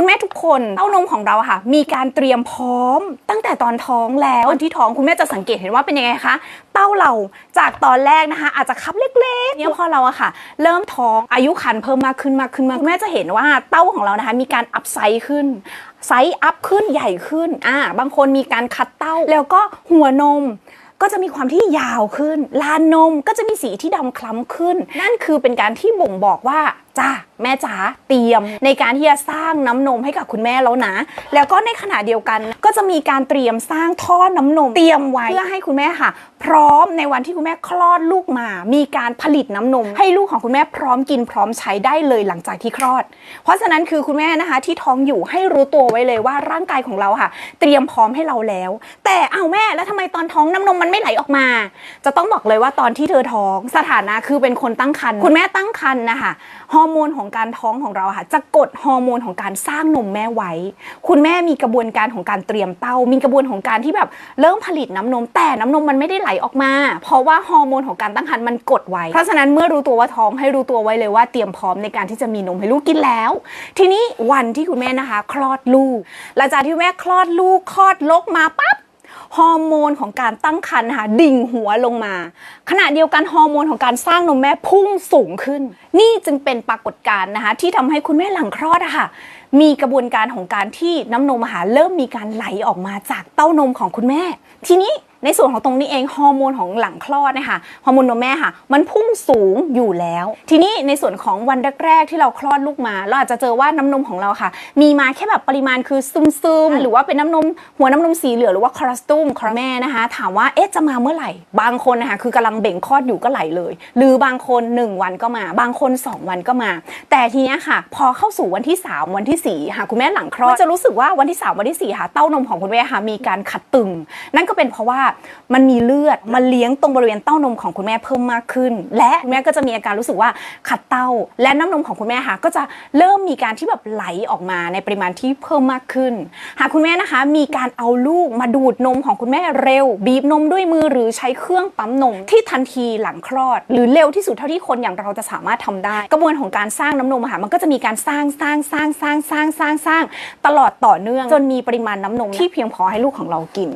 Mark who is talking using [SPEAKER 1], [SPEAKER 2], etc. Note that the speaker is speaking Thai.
[SPEAKER 1] คุณแม่ทุกคนเต้านมของเราค่ะ มีการเตรียมพร้อม ตั้งแต่ตอนท้องแล้วตอนที่ท้องคุณแม่จะสังเกตเห็นว่าเป็นยังไงคะเต้าเราจากตอนแรกนะคะ อาจจะคับเล็กๆเนี่ยพอเราอะค่ะ เริ่มท้องอายุครรภ์เพิ่มมากขึ้นมากขึ้นมากคุณแม่จะเห็นว่าเต้าของเรานะคะ มีการอัพไซส์ขึ้นไซส์อัพขึ้นใหญ่ขึ้นอ่าบางคนมีการคัดเต้าแล้วก็หัวนมก็จะมีความที่ยาวขึ้น ลานนมก็จะมีสีที่ดำคล้ำขึ้น นั่นคือเป็นการที่บ่งบอกว่า จ้าแม่จ๋าเตรียมในการที่จะสร้างน้ำนมให้กับคุณแม่แล้วนะ แล้วก็ในขณะเดียวกันก็จะมีการเตรียมสร้างท่อน้ำนมเตรียมไว้เพื่อให้คุณแม่ค่ะ พร้อมในวันที่คุณแม่คลอดลูกมา มีการผลิตน้ำนม ให้ลูกของคุณแม่พร้อมกินพร้อมใช้ได้เลยหลังจากที่คลอด เพราะฉะนั้นคือคุณแม่นะคะ ที่ท้องอยู่ให้รู้ตัวไว้เลยว่าร่างกายของเราค่ะ เตรียมพร้อมให้เราแล้ว แต่เอาแม่แล้วทำไมตอนท้องน้ำนมมันไม่ไหลออกมา จะต้องบอกเลยว่าตอนที่เธอท้องสถานะคือเป็นคนตั้งครรภ์คุณแม่ตั้งครรภ์นะคะฮอร์โมนของการท้องของเราค่ะ จะกดฮอร์โมนของการสร้างนมแม่ไว้ คุณแม่มีกระบวนการของการเตรียมเต้า มีกระบวนของการที่แบบเริ่มผลิตน้ำนม แต่น้ำนมมันไม่ได้ไหลออกมา เพราะว่าฮอร์โมนของการตั้งครรภ์มันกดไว้ เพราะฉะนั้นเมื่อรู้ตัวว่าท้องให้รู้ตัวไว้เลยว่าเตรียมพร้อมในการที่จะมีนมให้ลูกกินแล้ว ทีนี้วันที่คุณแม่นะคะ คลอดลูกหลังจากที่แม่คลอดลูกคลอดลกมาปั๊บ ฮอร์โมนของการตั้งครรภ์นะคะดิ่งหัวลงมา ขณะเดียวกันฮอร์โมนของการสร้างนมแม่พุ่งสูงขึ้น นี่จึงเป็นปรากฏการณ์นะคะที่ทำให้คุณแม่หลังคลอดอะค่ะมีกระบวนการของการที่น้ำนมหาเริ่มมีการไหลออกมาจากเต้านมของคุณแม่ ทีนี้ ในส่วนของตรงนี้เองฮอร์โมนของหลังคลอดนะคะฮอร์โมนนมแม่ค่ะ มันพุ่งสูงอยู่แล้ว ทีนี้ในส่วนของวันแรกๆที่เราคลอดลูกมา เราอาจจะเจอว่าน้ำนมของเราค่ะ มีมาแค่แบบปริมาณคือซึมๆ หรือว่าเป็นน้ำนม หัวน้ำนมสีเหลืองหรือว่าคอรัสตุมคอแม่นะคะ ถามว่าเอ๊ะจะมาเมื่อไหร่ บางคนนะคะคือกำลังเบ่งคลอดอยู่ก็ไหลเลย หรือบางคน 1 วันก็มา บางคน 2 วันก็มา แต่ทีนี้ค่ะ พอเข้าสู่วันที่ 3 วันที่4ค่ะคุณแม่หลังคลอดจะรู้สึกว่าวันที่ 3 วันที่4ค่ะเต้านมของคุณแม่ค่ะมีการขัดตึง นั่นก็เป็นเพราะว่ามันมีเลือดมาเลี้ยงตรงบริเวณเต้านมของคุณแม่เพิ่มมากขึ้น และคุณแม่ก็จะมีอาการรู้สึกว่าขัดเต้า และน้ำนมของคุณแม่ค่ะก็จะเริ่มมีการที่แบบไหลออกมาในปริมาณที่เพิ่มมากขึ้น หากคุณแม่นะคะ มีการเอาลูกมาดูดนมของคุณแม่เร็ว บีบนมด้วยมือหรือใช้เครื่องปั๊มนมที่ทันทีหลังคลอด หรือเร็วที่สุดเท่าที่คนอย่างเราจะสามารถทำได้ กระบวนของการสร้างน้ำนมค่ะมันก็จะมีการสร้างสร้างสร้างสร้างสร้างสร้างสร้างตลอดต่อเนื่อง จนมีปริมาณน้ำนมที่เพียงพอให้ลูกของเรากิน